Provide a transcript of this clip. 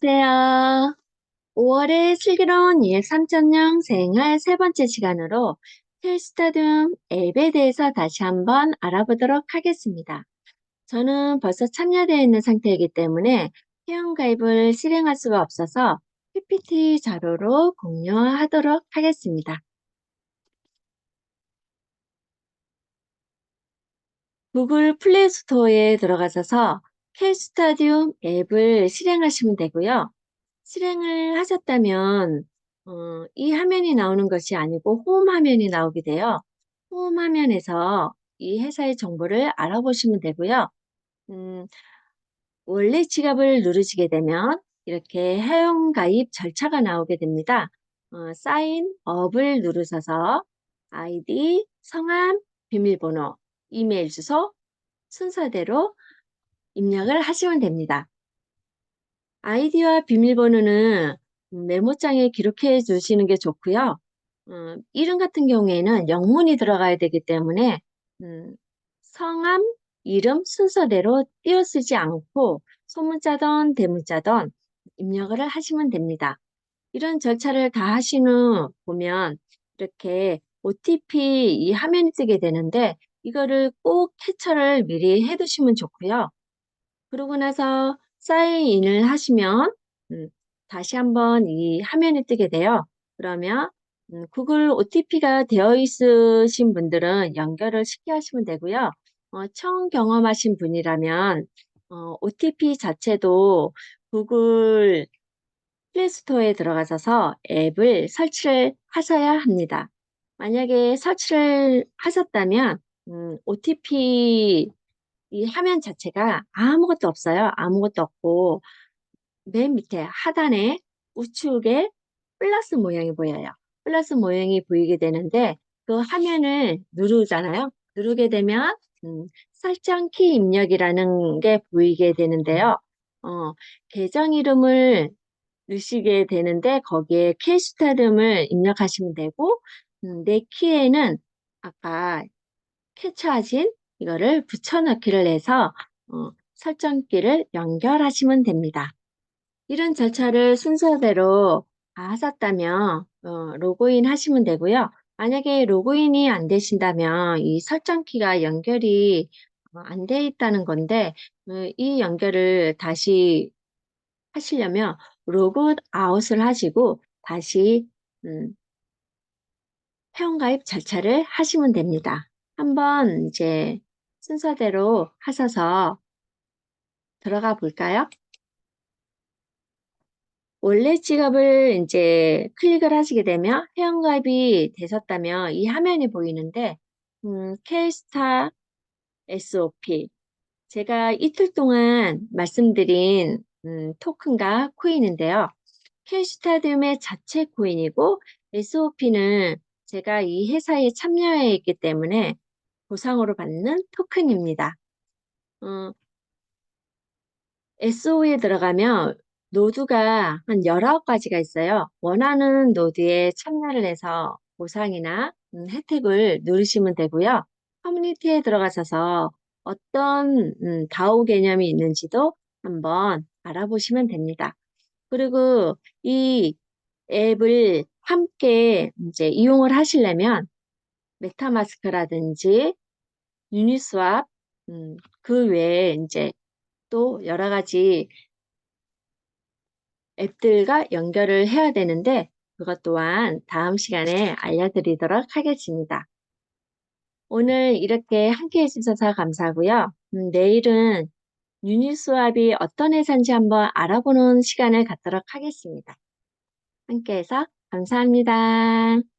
안녕하세요. 5월의 슬기로운 EX 3.0 생활 세 번째 시간으로 텔스타디움 앱에 대해서 다시 한번 알아보도록 하겠습니다. 저는 벌써 참여되어 있는 상태이기 때문에 회원가입을 실행할 수가 없어서 PPT 자료로 공유하도록 하겠습니다. 구글 플레이 스토어에 들어가셔서 캘스타디움 앱을 실행하시면 되고요. 실행을 하셨다면 어, 이 화면이 나오는 것이 아니고 홈 화면이 나오게 돼요. 홈 화면에서 이 회사의 정보를 알아보시면 되고요. 음, 원래 지갑을 누르시게 되면 이렇게 회원 가입 절차가 나오게 됩니다. 어, 사인 업을 누르셔서 아이디, 성함, 비밀번호, 이메일 주소 순서대로 입력을 하시면 됩니다. 아이디와 비밀번호는 메모장에 기록해 주시는 게 좋고요. 음, 이름 같은 경우에는 영문이 들어가야 되기 때문에 음, 성함, 이름 순서대로 띄어 쓰지 않고 소문자든 대문자든 입력을 하시면 됩니다. 이런 절차를 다 하신 후 보면 이렇게 OTP 이 화면이 뜨게 되는데 이거를 꼭 캡처를 미리 해 두시면 좋고요. 그러고 나서 사인인을 하시면 음, 다시 한번 이 화면이 뜨게 돼요. 그러면 음, 구글 OTP가 되어 있으신 분들은 연결을 쉽게 하시면 되고요. 어, 처음 경험하신 분이라면 어, OTP 자체도 구글 플레이스토어에 들어가셔서 앱을 설치를 하셔야 합니다. 만약에 설치를 하셨다면 음, OTP 이 화면 자체가 아무것도 없어요. 아무것도 없고 맨 밑에 하단에 우측에 플러스 모양이 보여요. 플러스 모양이 보이게 되는데 그 화면을 누르잖아요. 누르게 되면 음, 설정 키 입력이라는 게 보이게 되는데요. 어, 계정 이름을 넣으시게 되는데 거기에 캐시타름을 입력하시면 되고 음, 내 키에는 아까 캡처하신 이거를 붙여넣기를 해서 어, 설정키를 연결하시면 됩니다. 이런 절차를 순서대로 다 하셨다면 어, 로그인 하시면 되고요. 만약에 로그인이 안 되신다면 이 설정키가 연결이 어, 안돼 있다는 건데 어, 이 연결을 다시 하시려면 로그 아웃을 하시고 다시 음, 회원가입 절차를 하시면 됩니다. 한번 이제 순서대로 하셔서 들어가 볼까요? 원래 지갑을 이제 클릭을 하시게 되면 회원가입이 되셨다면 이 화면이 보이는데 음, K스타 SOP 제가 이틀 동안 말씀드린 음, 토큰과 코인인데요. K스타디움의 자체 코인이고 SOP는 제가 이 회사에 참여해 있기 때문에 보상으로 받는 토큰입니다. 어, SO에 들어가면 노드가 한 19가지가 있어요. 원하는 노드에 참여를 해서 보상이나 음, 혜택을 누르시면 되고요. 커뮤니티에 들어가셔서 어떤 음, 다오 개념이 있는지도 한번 알아보시면 됩니다. 그리고 이 앱을 함께 이제 이용을 하시려면 메타마스크라든지 유니스왑 음, 그 외에 이제 또 여러 가지 앱들과 연결을 해야 되는데 그것 또한 다음 시간에 알려드리도록 하겠습니다. 오늘 이렇게 함께 해주셔서 감사하고요. 음, 내일은 유니스왑이 어떤 회사인지 한번 알아보는 시간을 갖도록 하겠습니다. 함께해서 감사합니다.